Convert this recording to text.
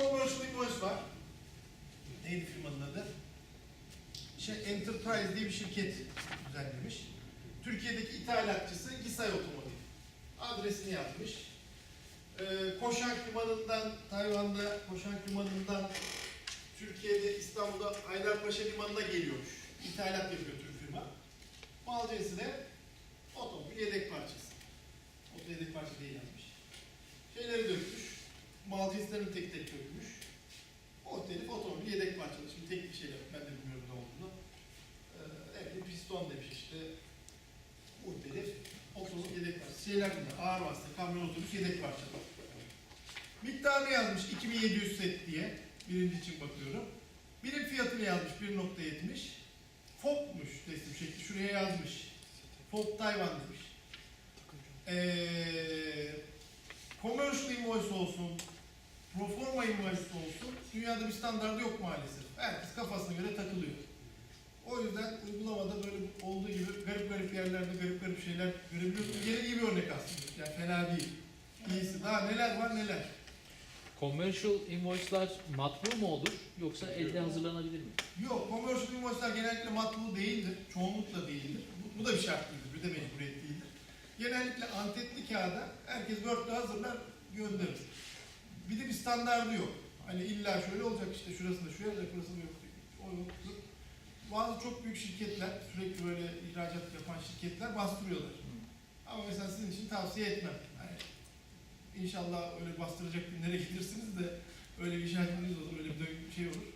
invoice var. Neydi firmanın adı? Şey, Enterprise diye bir şirket düzenlemiş. Türkiye'deki ithalatçısı Gisay Otomotiv. Adresini yazmış. Ee, Koşan Limanı'ndan, Tayvan'da Koşan Limanı'ndan Türkiye'de İstanbul'da Aylarpaşa Limanı'na geliyormuş. İthalat yapıyor Türk firma. Mal cinsi otomobil yedek parçası. Oto yedek parça değil yazmış. Şeyleri dökmüş. Mal cinslerini tek tek dökmüş. O telif otomobil yedek parçası. Şimdi tek bir şeyler ben de bilmiyorum ne olduğunu. Ee, piston demiş işte. Bu telif otomobil yedek parçası. Şeyler bunlar. Ağır vasıta, kamyon otobüs yedek parçaları. Miktarını yazmış 2700 set diye. Birinci için bakıyorum. Birim fiyatını yazmış 1.70. FOB'muş teslim şekli. Şuraya yazmış. FOB Tayvan demiş. Ee, commercial invoice olsun, proforma invoice olsun. Dünyada bir standardı yok maalesef. Herkes kafasına göre takılıyor. O yüzden uygulamada böyle olduğu gibi garip garip yerlerde garip garip şeyler görebiliyorsunuz. Gene iyi bir örnek aslında. Yani fena değil. İyisi. Daha neler var neler. Commercial invoice'lar matbu mu olur yoksa elde hazırlanabilir mi? Yok, commercial invoice'lar genellikle matbu değildir. Çoğunlukla değildir. Bu, bu da bir şart değildir. Bir de mecburiyet değildir. Genellikle antetli kağıda herkes Word'de hazırlar, gönderir. Bir de bir standardı yok. Hani illa şöyle olacak işte şurasında şöyle, burasında yok. O yoktur. Bazı çok büyük şirketler, sürekli böyle ihracat yapan şirketler bastırıyorlar. Ama mesela sizin için tavsiye etmem. Yani inşallah öyle bastıracak günlere gelirsiniz de öyle bir şahitiniz olur, öyle bir şey olur.